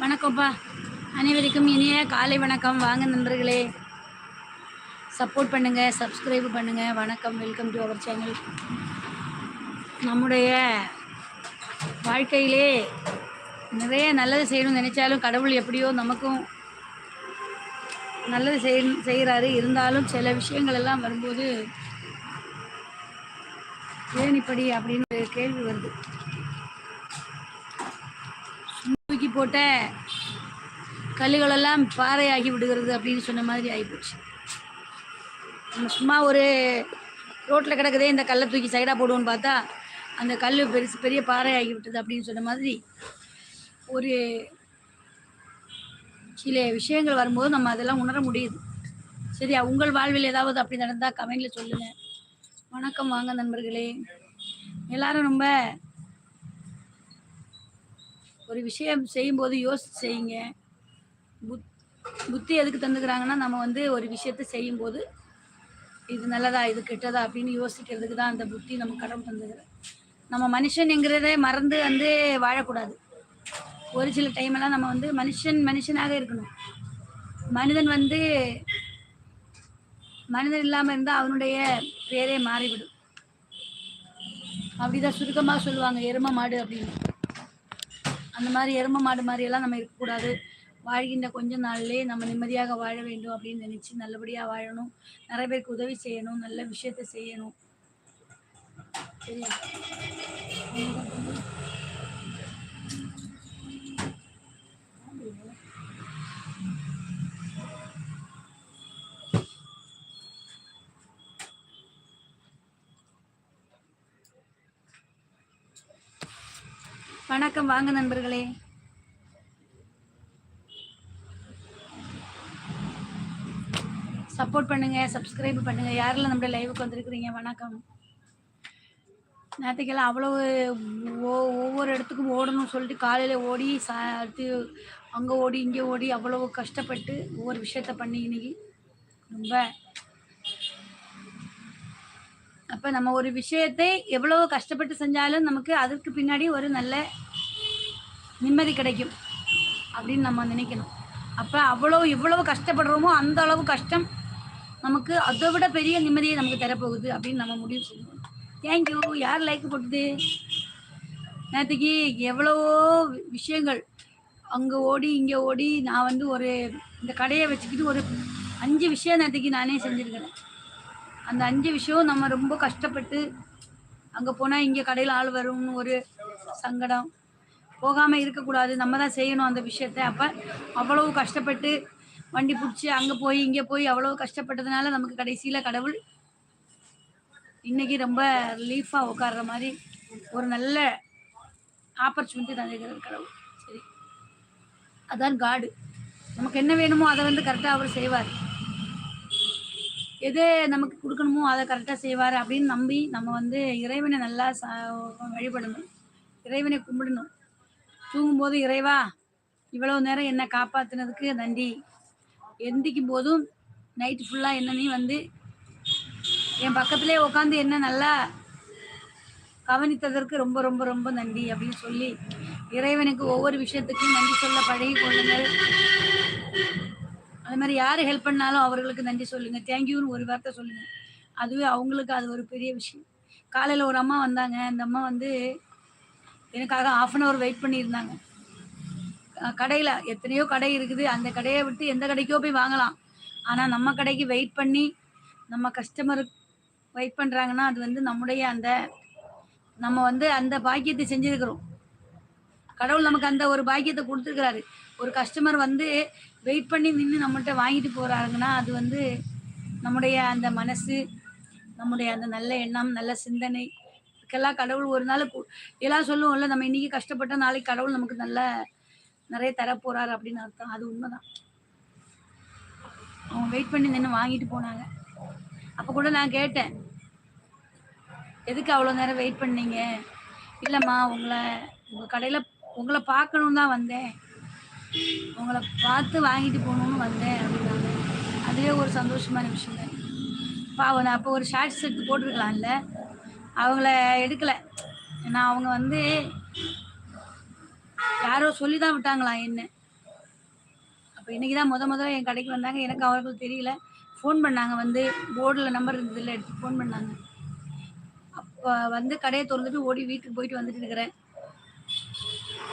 வணக்கம்ப்பா. அனைவருக்கும் இனிய காலை வணக்கம். வாங்க நண்பர்களே. சப்போர்ட் பண்ணுங்கள் சப்ஸ்கிரைப் பண்ணுங்கள் வணக்கம் வெல்கம் டு அவர் சேனல் நம்முடைய வாழ்க்கையிலே நிறைய நல்லது செய்யணும்னு நினச்சாலும் கடவுள் எப்படியோ நமக்கும் நல்லது செய் செய்கிறாரு இருந்தாலும் சில விஷயங்கள் எல்லாம் வரும்போது ஏன் இப்படி அப்படின்னு ஒரு கேள்வி வருது தூக்கி போட்ட கல்லுகளெல்லாம் பாறையாகி விடுகிறது அப்படின்னு சொன்ன மாதிரி ஆகிப்போச்சு நம்ம சும்மா ஒரு ரோட்டில் கிடக்குதே இந்த கல்லை தூக்கி சைடாக போடுவோன்னு பார்த்தா அந்த கல் பெருசு பெரிய பாறையாகி விட்டது அப்படின்னு சொன்ன மாதிரி ஒரு சில விஷயங்கள் வரும்போது நம்ம அதெல்லாம் உணர முடியுது. சரியா உங்கள் வாழ்வில் ஏதாவது அப்படி நடந்தால் கமெண்டில் சொல்லுங்கள் வணக்கம் வாங்க நண்பர்களே. எல்லாரும் ரொம்ப ஒரு விஷயம் செய்யும்போது யோசிச்சு செய்யுங்க. புத் புத்தி எதுக்கு தந்துக்கிறாங்கன்னா நம்ம வந்து ஒரு விஷயத்த செய்யும்போது இது நல்லதா இது கெட்டதா அப்படின்னு யோசிக்கிறதுக்கு தான் அந்த புத்தி நம்ம கடன் தந்துக்கிறேன் நம்ம மனுஷன்ங்கிறதே மறந்து வந்து வாழக்கூடாது. ஒரு சில டைமெல்லாம் நம்ம வந்து மனுஷன் மனுஷனாக இருக்கணும். மனிதன் வந்து மனிதன் இல்லாமல் இருந்தால் அவனுடைய பேரே மாறிவிடும். அப்படிதான் சுருக்கமாக சொல்லுவாங்க எரும மாடு அப்படின்னு. அந்த மாதிரி எரும மாடு மாதிரியெல்லாம் நம்ம இருக்கக்கூடாது. வாழ்கின்ற கொஞ்ச நாள்லயே நம்ம நிம்மதியாக வாழ வேண்டும் அப்படின்னு நினைச்சு நல்லபடியாக வாழணும். நிறைய பேருக்கு உதவி செய்யணும் நல்ல விஷயத்த செய்யணும். சரியா? வணக்கம் வாங்க நண்பர்களே. சப்போர்ட் பண்ணுங்க சப்ஸ்கிரைப் பண்ணுங்க. யாரெல்லாம் நம்மளோட லைவுக்கு வந்திருக்கிறீங்க வணக்கம். நேற்றுக்கெல்லாம் அவ்வளவு ஒ- ஒவ்வொரு இடத்துக்கும் ஓடணும்னு சொல்லிட்டு காலையில் ஓடி சா அடுத்து அங்கே ஓடி இங்கே ஓடி அவ்வளவு கஷ்டப்பட்டு ஒவ்வொரு விஷயத்த பண்ணி இன்னைக்கு ரொம்ப அப்போ நம்ம ஒரு விஷயத்தை எவ்வளவு கஷ்டப்பட்டு செஞ்சாலும் நமக்கு அதற்கு பின்னாடி ஒரு நல்ல நிம்மதி கிடைக்கும் அப்படின்னு நம்ம நினைக்கணும். அப்போ அவ்வளோ எவ்வளவு கஷ்டப்படுறோமோ அந்த அளவு கஷ்டம் நமக்கு அதை விட பெரிய நிம்மதியை நமக்கு தரப்போகுது அப்படின்னு நம்ம முடிவு செய்யணும். தேங்க்யூ யார் லைக் போட்டுது? நேற்றுக்கு எவ்வளவோ விஷயங்கள். அங்கே ஓடி இங்கே ஓடி நான் வந்து ஒரு இந்த கடையை வச்சுக்கிட்டு ஒரு அஞ்சு விஷயம் நேற்றுக்கு நானே செஞ்சுருக்கிறேன். அந்த அஞ்சு விஷயம் நம்ம ரொம்ப கஷ்டப்பட்டு அங்கே போனால் இங்கே கடையில் ஆள் வரும்னு ஒரு சங்கடம். போகாமல் இருக்கக்கூடாது. நம்ம தான் செய்யணும் அந்த விஷயத்த. அப்போ அவ்வளவு கஷ்டப்பட்டு வண்டி பிடிச்சி அங்கே போய் இங்கே போய் அவ்வளோ கஷ்டப்பட்டதுனால நமக்கு கடைசியில் கடவுள் இன்னைக்கு ரொம்ப ரிலீஃபாக உட்கார்ற மாதிரி ஒரு நல்ல ஆப்பர்ச்சுனிட்டி தந்திருக்கிறார் கடவுள். சரி. அதான் காடு நமக்கு என்ன வேணுமோ அதை வந்து கரெக்டாக அவர் செய்வார். எது நமக்கு கொடுக்கணுமோ அதை கரெக்டாக செய்வார் அப்படின்னு நம்பி நம்ம வந்து இறைவனை நல்லா ச வழிபடணும். இறைவனை கும்பிடணும். தூங்கும்போது இறைவா இவ்வளோ நேரம் என்னை காப்பாற்றினதுக்கு நன்றி. எந்திக்கும் போதும் நைட்டு ஃபுல்லாக என்ன நீ வந்து என் பக்கத்திலே உட்காந்து என்ன நல்லா கவனித்ததற்கு ரொம்ப ரொம்ப ரொம்ப நன்றி அப்படின்னு சொல்லி இறைவனுக்கு ஒவ்வொரு விஷயத்துக்கும் நன்றி சொல்ல பழகி கொள்ளுங்கள். அது மாதிரி யார் ஹெல்ப் பண்ணாலும் அவர்களுக்கு நன்றி சொல்லுங்க. தேங்க்யூன்னு ஒரு வார்த்தை சொல்லுங்க. அதுவே அவங்களுக்கு அது ஒரு பெரிய விஷயம். காலையில் ஒரு அம்மா வந்தாங்க. அந்த அம்மா வந்து எனக்காக ஆஃப் அன் ஹவர் வெயிட் பண்ணியிருந்தாங்க. கடையில் எத்தனையோ கடை இருக்குது. அந்த கடையை விட்டு எந்த கடைக்கோ போய் வாங்கலாம். ஆனால் நம்ம கடைக்கு வெயிட் பண்ணி நம்ம கஸ்டமர் வெயிட் பண்ணுறாங்கன்னா அது வந்து நம்முடைய அந்த நம்ம வந்து அந்த பாக்கியத்தை செஞ்சுருக்கிறோம். கடவுள் நமக்கு அந்த ஒரு பாக்கியத்தை கொடுத்துருக்கிறாரு. ஒரு கஸ்டமர் வந்து வெயிட் பண்ணி நின்று நம்மகிட்ட வாங்கிட்டு போகிறாருங்கன்னா அது வந்து நம்முடைய அந்த மனசு நம்முடைய அந்த நல்ல எண்ணம் நல்ல சிந்தனை இதுக்கெல்லாம் கடவுள் ஒரு நாள் எல்லாம் சொல்லுவோம்ல நம்ம இன்னைக்கு கஷ்டப்பட்ட நாளைக்கு கடவுள் நமக்கு நல்ல நிறைய தரப்போறாரு அப்படின்னு அர்த்தம். அது உண்மைதான். அவங்க வெயிட் பண்ணி நின்று வாங்கிட்டு போனாங்க. அப்போ கூட நான் கேட்டேன் எதுக்கு அவ்வளோ நேரம் வெயிட் பண்ணீங்க? இல்லைம்மா உங்களை உங்கள் கடையில் உங்களை பார்க்கணும் தான் வந்தேன். உங்களை பார்த்து வாங்கிட்டு போகணும்னு வந்தேன் அப்படின்னாங்க. அதுவே ஒரு சந்தோஷமான விஷயம் தான் பாவம் நான் அப்போ ஒரு ஷார்ட்ஸ் எடுத்து போட்டிருக்கலாம்ல. அவங்கள எடுக்கலை. ஏன்னா அவங்க வந்து யாரோ சொல்லி தான் விட்டாங்களாம் என்ன? அப்போ இன்றைக்கி தான் முத முதல்ல என் கடைக்கு வந்தாங்க. எனக்கு அவர்கள் தெரியல. ஃபோன் பண்ணாங்க வந்து. போர்டில் நம்பர் இருந்ததில்ல எடுத்து ஃபோன் பண்ணாங்க. அப்போ வந்து கடையை திறந்துட்டு ஓடி வீட்டுக்கு போயிட்டு வந்துட்டு இருக்கிறேன்.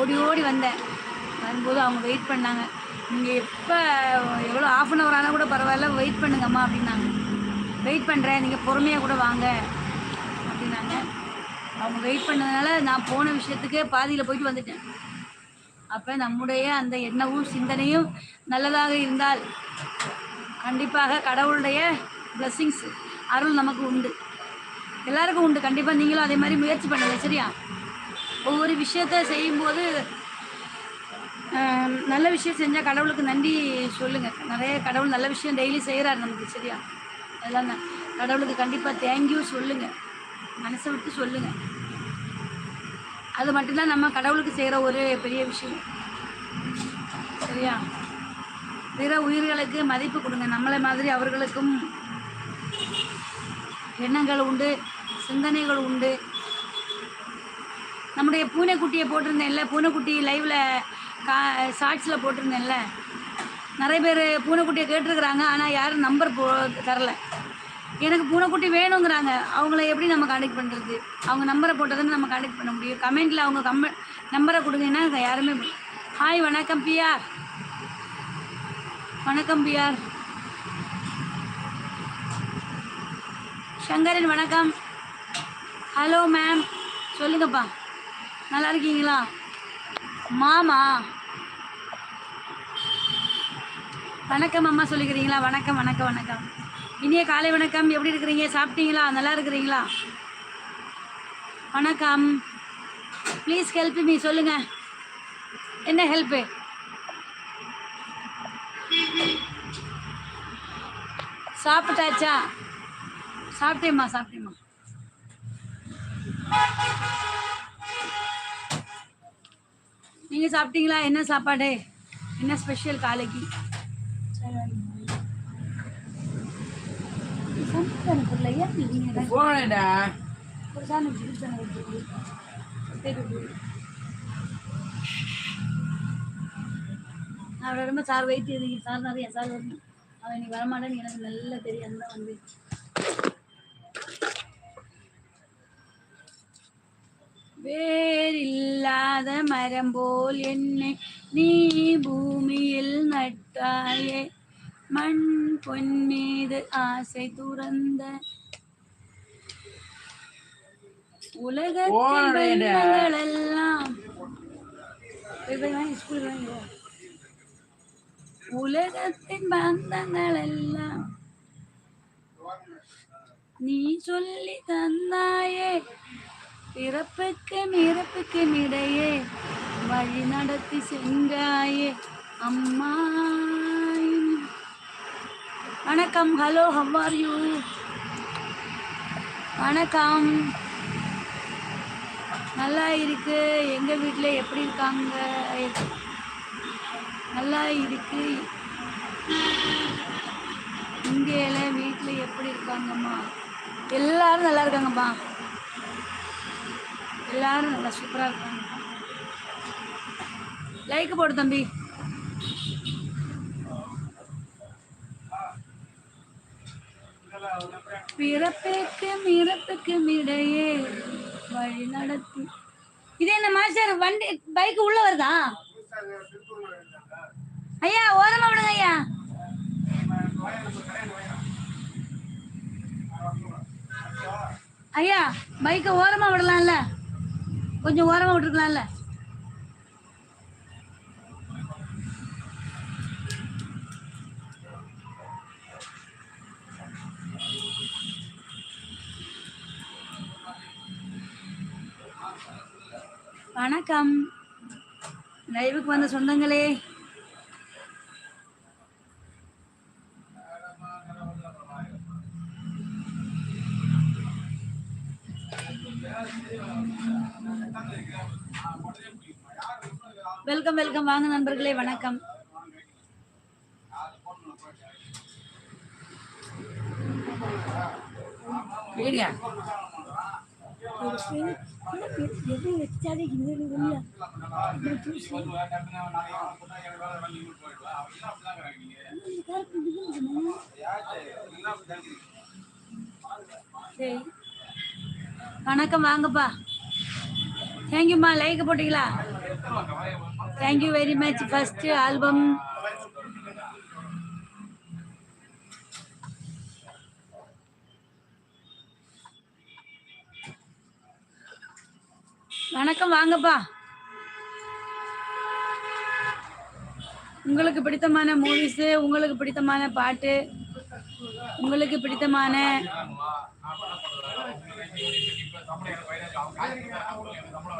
ஓடி ஓடி வந்தேன். வரும்போது அவங்க வெயிட் பண்ணாங்க. நீங்கள் எப்போ எவ்வளோ ஆஃப் அன் ஹவர் ஆனால் கூட பரவாயில்ல வெயிட் பண்ணுங்கம்மா அப்படின்னாங்க. வெயிட் பண்ணுறேன் நீங்கள் பொறுமையாக கூட வாங்க அப்படின்னாங்க. அவங்க வெயிட் பண்ணதுனால நான் போன விஷயத்துக்கே பாதியில் போயிட்டு வந்துட்டேன். அப்போ நம்முடைய அந்த எண்ணமும் சிந்தனையும் நல்லதாக இருந்தால் கண்டிப்பாக கடவுளுடைய பிளஸ்ஸிங்ஸ் அருள் நமக்கு உண்டு. எல்லாருக்கும் உண்டு. கண்டிப்பாக நீங்களும் அதே மாதிரி முயற்சி பண்ணுங்க சரியா? ஒவ்வொரு விஷயத்த செய்யும்போது நல்ல விஷயம் செஞ்சால் கடவுளுக்கு நன்றி சொல்லுங்கள் நிறைய கடவுள் நல்ல விஷயம் டெய்லி செய்கிறாரு நமக்கு சரியா? அதெல்லாம் கடவுளுக்கு கண்டிப்பாக தேங்க்யூ சொல்லுங்கள் மனசை விட்டு சொல்லுங்கள் அது மட்டும்தான் நம்ம கடவுளுக்கு செய்கிற ஒரு பெரிய விஷயம். சரியா? பிற உயிர்களுக்கு மதிப்பு கொடுங்க. நம்மளை மாதிரி அவர்களுக்கும் எண்ணங்கள் உண்டு சிந்தனைகள் உண்டு. நம்முடைய பூனைக்குட்டியை போட்டிருந்தேன்ல பூனைக்குட்டி லைவில் கா ஷார்ட்ஸில் போட்டிருந்தேன்ல. நிறைய பேர் பூனைக்குட்டியை கேட்டிருக்கிறாங்க ஆனால் யாரும் நம்பர் போ தரல. எனக்கு பூனைக்குட்டி வேணுங்கிறாங்க. அவங்கள எப்படி நம்ம காண்டாக்ட் பண்ணுறது அவங்க நம்பரை போட்டதுன்னு நம்ம காண்டக்ட் பண்ண முடியும். கமெண்ட்டில் அவங்க கம்ம நம்பரை கொடுங்கன்னா யாருமே ஹாய் வணக்கம் பியார் வணக்கம் பியார் சங்கரின் வணக்கம். ஹலோ மேம் சொல்லுங்கப்பா. நல்லா இருக்கீங்களா மாமா. வணக்கம் அம்மா சொல்லிக்கிறீங்களா? வணக்கம் வணக்கம் வணக்கம். இனிய காலை வணக்கம். எப்படி இருக்கிறீங்க? சாப்பிட்டீங்களா? நல்லா இருக்கிறீங்களா வணக்கம். ப்ளீஸ் ஹெல்ப் மீ சொல்லுங்க. என்ன ஹெல்ப்பு சாப்பிட்டாச்சா? சாப்பிட்டேம்மா சாப்பிட்டேம்மா. நீங்கள் சாப்பிட்டீங்களா? என்ன சாப்பாடு? என்ன ஸ்பெஷல் காலைக்கு? ரொம்ப சார் வெயிட் சார் நிறைய சார் வரணும் அவன் நீ வரமாட்டேன்னு எனக்கு நல்லா தெரியும். அதுதான் வந்து. വേരില്ലാതെ മരം പോൽ എന്നെ നീ ഭൂമിയിൽ നട്ടായേ. മൺ പൊന്നീത് ആശ തുറന്ത ഉലകത്തിലെല്ലാം ഉലകത്തിൻ ബന്ധങ്ങളെല്ലാം നീ ചൊല്ലി തന്നായേ. பிறப்புக்கும் இறப்புக்கும் இடையே வழி நடத்தி சென்றாயே அம்மா. வணக்கம். ஹலோ ஹவ்வார் யூ வணக்கம். நல்லா இருக்கு. எங்க வீட்டில் எப்படி இருக்காங்க? நல்லா இருக்கு. இந்தியாவில் வீட்டில் எப்படி இருக்காங்கம்மா? எல்லாரும் நல்லா இருக்காங்கம்மா. எல்லாரும் நல்லா சூப்பராக இருப்பாங்க லைக் போடு தம்பி. பிறப்புக்கும் இறப்புக்கும் இடையே வழி நடத்தி. இது என்ன மாஸ்டர் வண்டி பைக் உள்ள வருதா? ஐயா ஓரமா விடுங்க ஐயா. ஐயா பைக்கை ஓரமா விடலாம்ல. கொஞ்சம் ஓரமா விட்டுருக்கலாம்ல. வணக்கம். லைவுக்கு வந்த சொந்தங்களே. Welcome welcome. வாங்க நண்பர்களே வணக்கம். வணக்கம் வாங்கப்பா. தேங்க்யூம்மா லைக் போட்டீங்களா? Thank you very much first album வணக்கம் வாங்கப்பா. உங்களுக்கு பிடித்தமான மூவிஸு உங்களுக்கு பிடித்தமான பாட்டு உங்களுக்கு பிடித்தமான இப்ப அதை விட மோசமா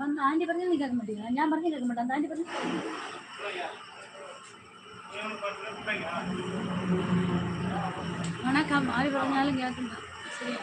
அந்த ஆண்டி പറഞ്ഞാൽ നീ കേൾക്കാൻ പറ്റില്ല ഞാൻ പറഞ്ഞു കേൾക്കാൻ പറ്റില്ല அந்த ஆண்டி പറഞ്ഞു வணக்கம் ஆவி പറഞ്ഞാലും കേൾക്കണ്ട சரியா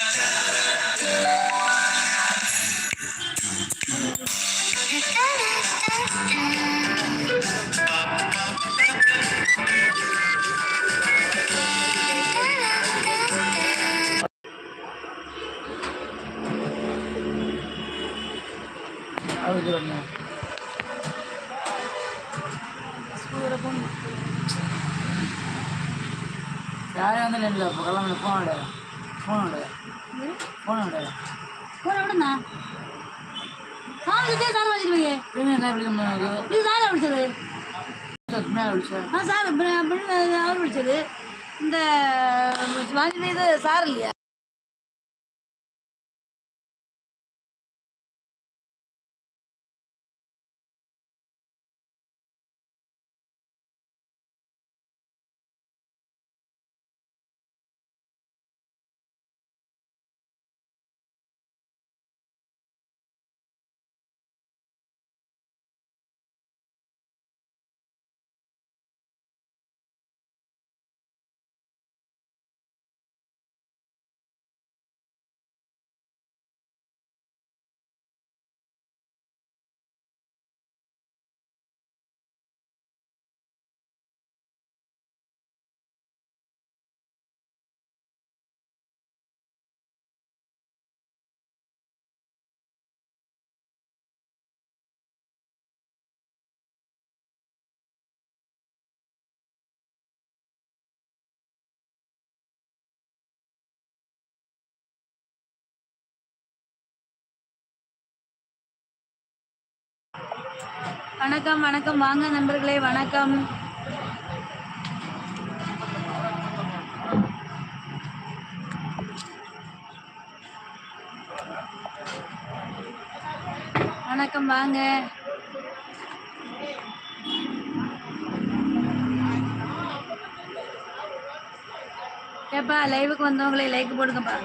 కోపం யாரே வந்து நெல்ல பக்கம்ல ஃபோன் விட ஃபோன் ஆடு ஃபோன் ஆடு ஃபோன் ஆடுண்ணா சாப்பிட்டு சார் வச்சுருவீங்க என்ன சார் பிடிக்க இது சார் பிடிச்சது ஆ சார் அவர் பிடிச்சது இந்த வாஜ்பாய் இது சார் இல்லையா வணக்கம் வணக்கம். வாங்க நண்பர்களே வணக்கம். வணக்கம் வாங்க. ஏப்பா லைவுக்கு வந்தவங்களே லைக் போடுங்கப்பா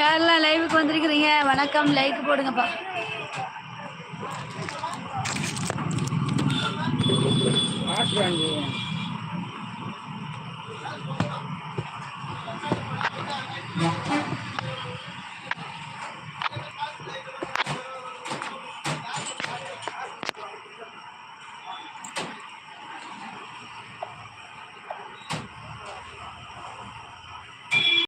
யாரெல்லாம் லைவுக்கு வந்திருக்கிறீங்க. வணக்கம். லைக் போடுங்கப்பா. மாட்டுறாங்க